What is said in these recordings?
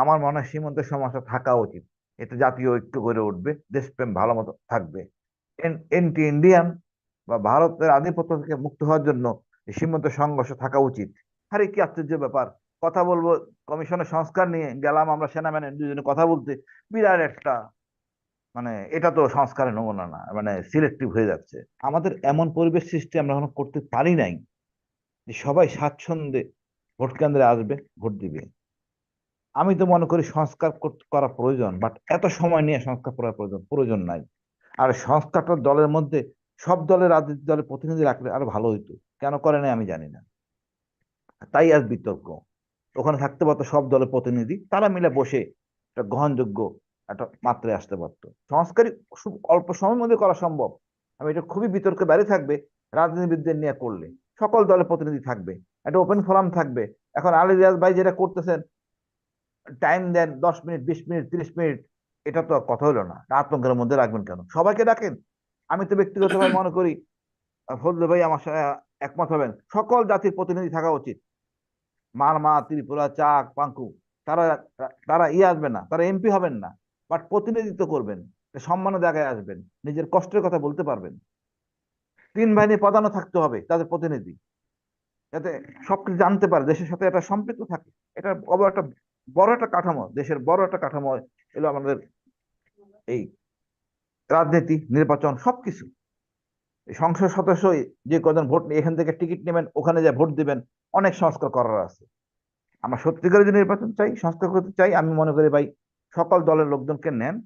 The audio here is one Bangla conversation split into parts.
আমার মনে হয় সীমান্ত সমস্যা থাকা উচিত। এতে জাতীয় ঐক্য গড়ে উঠবে, দেশপ্রেম ভালো মতো থাকবে। এন্টি ইন্ডিয়ান বা ভারতের আধিপত্য থেকে মুক্ত হওয়ার জন্য সীমান্ত সংঘর্ষ থাকা উচিত। আরে, কি আশ্চর্য ব্যাপার। কথা বলব, কমিশনের সংস্কার নিয়ে গেলাম আমরা সেনাম্যানের দুজনে কথা বলতে। বিরাট একটা মানে এটা তো সংস্কারের নমুনা না মানে সিলেক্টিভ হয়ে যাচ্ছে। আমাদের এমন পরিবেশ সৃষ্টি আমরা এখনও করতে পারি নাই যে সবাই স্বাচ্ছন্দ্যে ভোট কেন্দ্রে আসবে, ভোট দিবে। আমি তো মনে করি সংস্কার কর- করা প্রয়োজন বাট এত সময় নিয়ে সংস্কার করার প্রয়োজন প্রয়োজন নাই। আর সংস্কারটা দলের মধ্যে, সব দলের রাজনৈতিক দলের প্রতিনিধি রাখলে আরও ভালো হইতো। কেন করে নাই আমি জানি না। তাই আজ বিতর্ক। ওখানে থাকতে পারতো সব দলের প্রতিনিধি, তারা মিলে বসে একটা গ্রহণযোগ্য একটা মাত্রায় আসতে পারতো। সংস্কারই খুব অল্প সময়ের মধ্যে করা সম্ভব। আমি এটা খুবই বিতর্কে বাইরে থাকবে, রাজনীতিবিদদের নিয়ে করলে। সকল দলের প্রতিনিধি থাকবে, একটা ওপেন ফোরাম থাকবে। এখন আলী রিয়াজ ভাই যেটা করতেছেন টাইম দেন, দশ মিনিট, বিশ মিনিট, তিরিশ মিনিট, এটা তো কথা হলো না। আতঙ্কের মধ্যে রাখবেন কেন? সবাইকে ডাকেন। আমি তো ব্যক্তিগতভাবে মনে করি ফজলে ভাই আমার সাথে একমত হবেন। সকল জাতির প্রতিনিধি থাকা উচিত। মারমা, ত্রিপুরা, চাক, পাঙ্কু, তারা তারা ইয়ে আসবে না, তারা এমপি হবেন না। বাট প্রতিনিধিত্ব করবেন সম্মানের জায়গায় আসবেন, নিজের কষ্টের কথা বলতে পারবেন। তিন বাহিনী প্রধানও থাকতে হবে তাদের প্রতিনিধি, যাতে সবকিছু জানতে পারে, দেশের সাথে একটা সম্পৃক্ত থাকে। এটা একটা বড় একটা কাঠামো, দেশের বড় একটা কাঠামো এলো আমাদের এই রাজনীতি, নির্বাচন, সবকিছু। সংসদ সদস্য যে কজন ভোট নিয়ে, এখান থেকে টিকিট নেবেন, ওখানে যা ভোট দিবেন, অনেক সংস্কার করার আছে। আমরা সত্যিকারের যে নির্বাচন চাই, সংস্কার করতে চাই, আমি মনে করি ভাই, সকল দলের লোকজনকে নেন।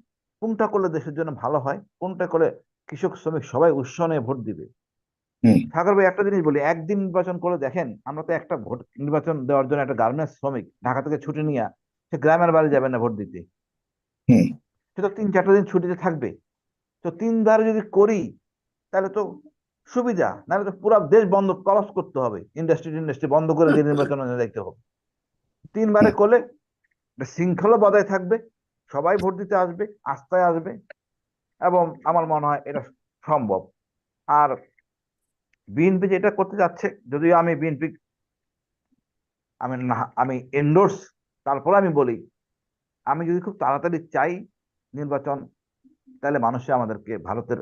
কোনটা করলে দেশের জন্য ভালো হয়, কোনটা করলে কৃষক শ্রমিক সবাই উৎসাহ নিয়ে ভোট দিবে? সাগর ভাই একটা জিনিস বলি একদিন নির্বাচন করে দেখেন আমরা তো একটা ভোট নির্বাচন দেওয়ার জন্য একটা গার্মেন্টস শ্রমিক ঢাকা থেকে ছুটি নিয়ে সে গ্রামের বাড়ি যাবে না ভোট দিতে। সে তো তিন চারটা দিন ছুটিতে থাকবে। তো তিনবার যদি করি তাহলে তো সুবিধা নাহলে তো পুরো দেশ বন্ধ কলাস করতে হবে। ইন্ডাস্ট্রি ইন্ডাস্ট্রি বন্ধ করে দিয়ে নির্বাচন দেখতে হবে। তিনবারে করলে শৃঙ্খলা বজায় থাকবে সবাই ভোট দিতে আসবে আস্থায় আসবে এবং আমার মনে হয় এটা সম্ভব। আর বিএনপি যেটা করতে যাচ্ছে, যদিও আমি বিএনপি আমি না, আমি এন্ডোর্স তারপরে আমি বলি, আমি যদি খুব তাড়াতাড়ি চাই নির্বাচন, তাহলে মানুষে আমাদেরকে ভারতের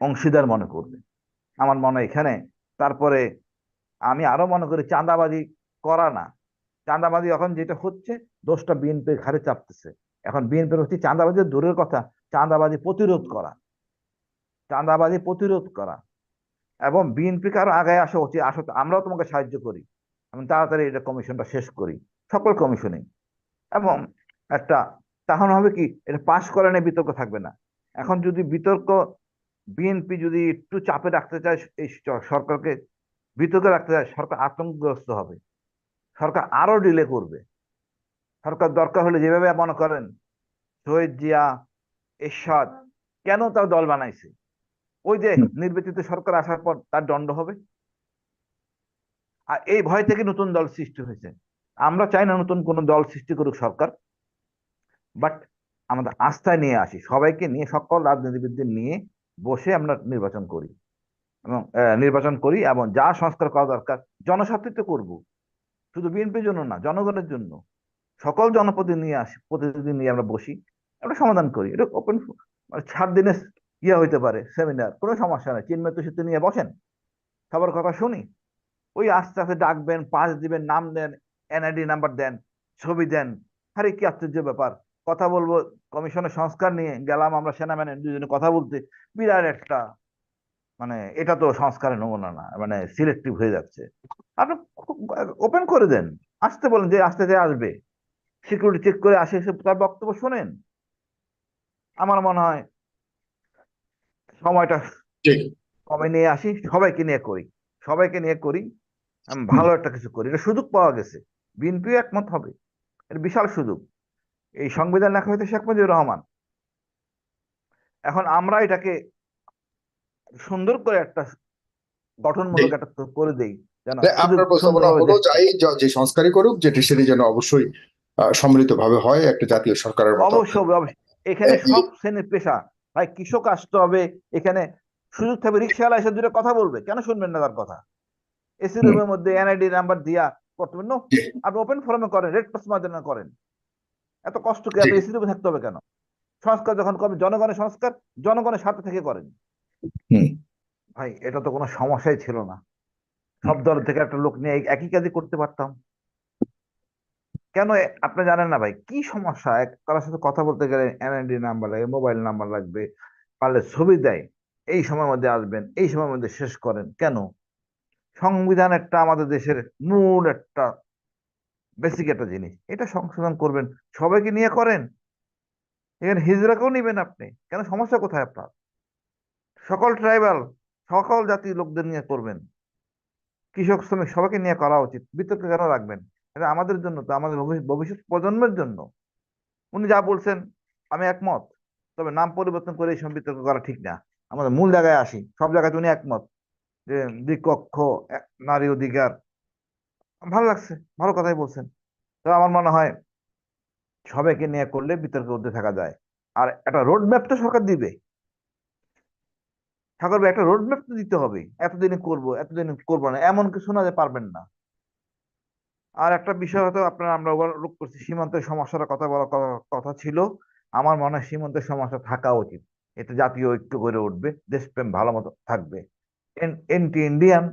অংশীদার মনে করবে। আমার মনে এখানে, তারপরে আমি আরও মনে করি চাঁদাবাজি করা না। চাঁদাবাজি এখন যেটা হচ্ছে, দোষটা বিএনপির ঘাড়ে চাপতেছে। এখন বিএনপির হচ্ছে চাঁদাবাজি দূরের কথা, চাঁদাবাজি প্রতিরোধ করা। চাঁদাবাজি প্রতিরোধ করা। এবং বিএনপিকে আরও আগে আসা উচিত, আসো আমরাও তোমাকে সাহায্য করি। আমি তাড়াতাড়ি এটা কমিশনটা শেষ করি। সকল কমিশনে এবং একটা তখন হবে কি, এটা পাশ করা নিয়ে বিতর্ক থাকবে না। এখন যদি বিতর্ক, বিএনপি যদি একটু চাপে রাখতে চায়, এই সরকারকে বিতর্কে রাখতে চায়, সরকার আতঙ্কগ্রস্ত হবে। সরকার আরও ডিলে করবে। সরকার দরকার হলে যেভাবে মনে করেন, শহীদ জিয়া, এরশাদ, কেন তার দল বানাইছে? ওই যে নির্বাচিত সরকার আসার পর তার দণ্ড হবে। আর এই ভয় থেকে নতুন দল সৃষ্টি হয়েছে। আমরা চাই না নতুন কোন দল সৃষ্টি করুক সরকার। বাট আমাদের আস্থায় নিয়ে আসি। সবাইকে নিয়ে সকল রাজনীতিবিদদের নিয়ে বসে আমরা নির্বাচন করি। এবং নির্বাচন করি এবং যা সংস্কার করা দরকার জনস্বার্থে তো করব। শুধু বিএনপির জন্য না জনগণের জন্য। সকল জনপ্রতিনিধি নিয়ে আসি প্রতিনিধি নিয়ে আমরা বসি। আমরা সমাধান করি। এটা ওপেন মানে সাত দিনের ইয়ে হইতে পারে সেমিনার কোনো সমস্যা নেই। চিন্ময় তুষিতে নিয়ে বসেন। সবার কথা শুনি। ওই আস্তে আস্তে ডাকবেন পাস দিবেন, নাম দেন এনআইডি নাম্বার দেন, ছবি দেন। আরে কি আশ্চর্য ব্যাপার। কথা বলব, কমিশনের সংস্কার নিয়ে গেলাম আমরা সেনাম্যানের দুজনে কথা বলতে। বিরাট একটা মানে এটা তো সংস্কারের নমুনা না মানে সিলেক্টিভ হয়ে যাচ্ছে। আপনি ওপেন করে দেন। আসতে বলেন যে আসতে যে আসবে। সিকিউরিটি চেক করে আসে, এসে তার বক্তব্য শোনেন। আমার মনে হয় সময়টা কমে নিয়ে আসি সবাইকে নিয়ে করি। সবাইকে নিয়ে করি আমি ভালো একটা কিছু করি। এটা সুযোগ পাওয়া গেছে। বিএনপি একমত হবে। এটা বিশাল সুযোগ। এই সংবিধান লেখা হয়েছে শেখ মুজিবুর রহমান। এখন আমরা এটাকে সুন্দর করে একটা গঠনমূলক একটা করে দেই আপনার প্রস্তাবনা হলো দেখতে যে সংস্কারই করুক যেটি সেটি যেন অবশ্যই সম্মিলিত ভাবে হয় একটা জাতীয় সরকারের অবশ্যই এখানে সব শ্রেণির পেশা। ভাই কৃষক আসতে হবে এখানে সুযোগ থাকবে রিক্সাওয়ালা এসে দুটো কথা বলবে কেন শুনবেন না তার কথা? এসি। রুমের মধ্যে এনআইডি নাম্বার দিয়া করতে হবে আপনি ওপেন ফোরামে করেন রেড প্লাস মাধ্যমে করেন। এত কষ্ট এত এসি রুমে থাকতে হবে কেন? সংস্কার যখন করবেন জনগণের সংস্কার জনগণের সাথে থেকে করেন। ভাই এটা তো কোনো সমস্যাই ছিল না। সব দল থেকে একটা লোক নিয়ে একই কাজই করতে পারতাম। কেন আপনি জানেন না ভাই? কি সমস্যা? কারোর সাথে কথা বলতে গেলে এনআইডি নাম্বার লাগে মোবাইল নাম্বার লাগবে, পারলে ছবি দেয়। এই সময়ের মধ্যে আসবেন, এই সময়ের মধ্যে শেষ করেন। কেন? সংবিধান একটা আমাদের দেশের মূল একটা বেসিক একটা জিনিস। এটা সংশোধন করবেন, সবাইকে নিয়ে করেন। এখানে হিজড়াকেও নিবেন আপনি। কেন? সমস্যা কোথায় আপনার? সকল ট্রাইবাল সকল জাতির লোকদের নিয়ে করবেন। কৃষক, শ্রমিক সবাইকে নিয়ে করা উচিত। বিতর্ক কেন রাখবেন? এটা আমাদের জন্য তো, আমাদের ভবিষ্যৎ প্রজন্মের জন্য। উনি যা বলছেন, আমি একমত। তবে নাম পরিবর্তন করে এই বিতর্ক করা ঠিক না। আমাদের মূল জায়গায় আসি। সব জায়গায় উনি একমত যে দ্বিকক্ষ নারী অধিকার, ভালো লাগছে, ভালো কথাই বলছেন। তো আমার মনে হয়, সবাইকে নিয়ে করলে বিতর্কের ঊর্ধ্বে থাকা যায়। আর একটা রোড ম্যাপ তো সরকার দিবে। ঠাকুর একটা রোড ম্যাপ তো দিতে হবে। এতদিনে করব এতদিনে করব না, এমন কিছু না যে পারবেন না। আর একটা বিষয় হয়তো আপনারা আমরা ওভারলুক করছি, সীমান্তের সমস্যার কথা বলা কথা ছিল। আমার মনে হয় সীমান্তের সমস্যা থাকা উচিত। এতে জাতীয় ঐক্য গড়ে উঠবে, দেশপ্রেম ভালো মতো থাকবে। এন্টি ইন্ডিয়ান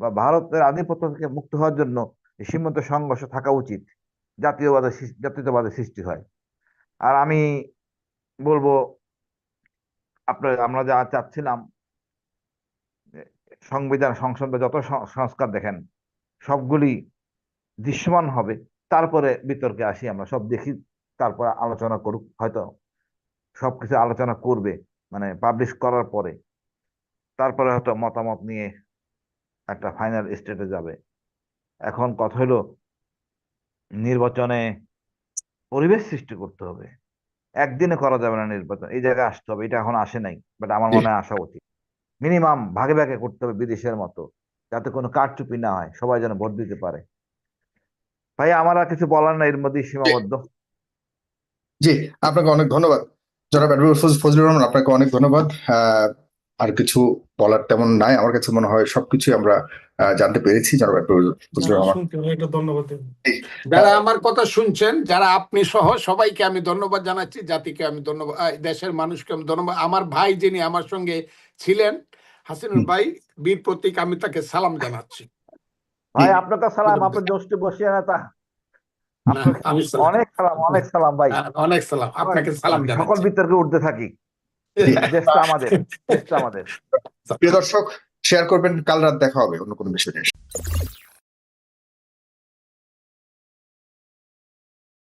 বা ভারতের আধিপত্য থেকে মুক্ত হওয়ার জন্য সীমান্ত সংঘর্ষ থাকা উচিত, জাতীয়বাদের জাতীয়তাবাদের সৃষ্টি হয়। আর আমি বলব, আপনার, আমরা যা চাচ্ছিলাম সংবিধান, সংসদে যত সংস্কার দেখেন, সবগুলি দৃশ্যমান হবে। তারপরে বিতর্কে আসি, আমরা সব দেখি, তারপরে আলোচনা করুক। হয়তো সবকিছু আলোচনা করবে মানে পাবলিশ করার পরে। তারপরে হয়তো মতামত নিয়ে একটা ফাইনাল স্টেটে যাবে। এখন কথা হলো, নির্বাচনে পরিবেশ সৃষ্টি করতে হবে। একদিনে করা যাবে না নির্বাচন। এই জায়গায় আসতে হবে, এটা এখন আসে নাই বাট আমার মনে হয় আসা উচিত। মিনিমাম ভাগে ভাগে করতে হবে বিদেশের মতো, যাতে কোনো কারচুপি না হয়, সবাই যেন ভোট দিতে পারে। ভাই আমার আর কিছু বলার নাই এর মধ্যে সীমাবদ্ধ। জি আপনাকে অনেক ধন্যবাদ। জনাব ফজলুর রহমান আপনাকে অনেক ধন্যবাদ। আহ, আর কিছু বলার তেমন নাই। আমার কাছে মনে হয় সবকিছু আমরা আহ, জানতে পেরেছি জনাব ফজলুর রহমান। যারা আমার কথা শুনছেন যারা আপনি সহ সবাইকে আমি ধন্যবাদ জানাচ্ছি জাতিকে আমি ধন্যবাদ দেশের মানুষকে আমি ধন্যবাদ। আমার ভাই যিনি আমার সঙ্গে ছিলেন হাসিনুল ভাই বীর প্রতীক আমি তাকে সালাম জানাচ্ছি। ভাই আপনার সালাম আপনার জোস্টে বসিয়ে না তা। অনেক সালাম অনেক সালাম ভাই। অনেক সালাম। আপনাকে সালাম সকল বিতর্কে উঠতে থাকি। দেশটা আমাদের দেশটা আমাদের। প্রিয় দর্শক শেয়ার করবেন। কাল রাত দেখা হবে অন্য কোনো বিষয়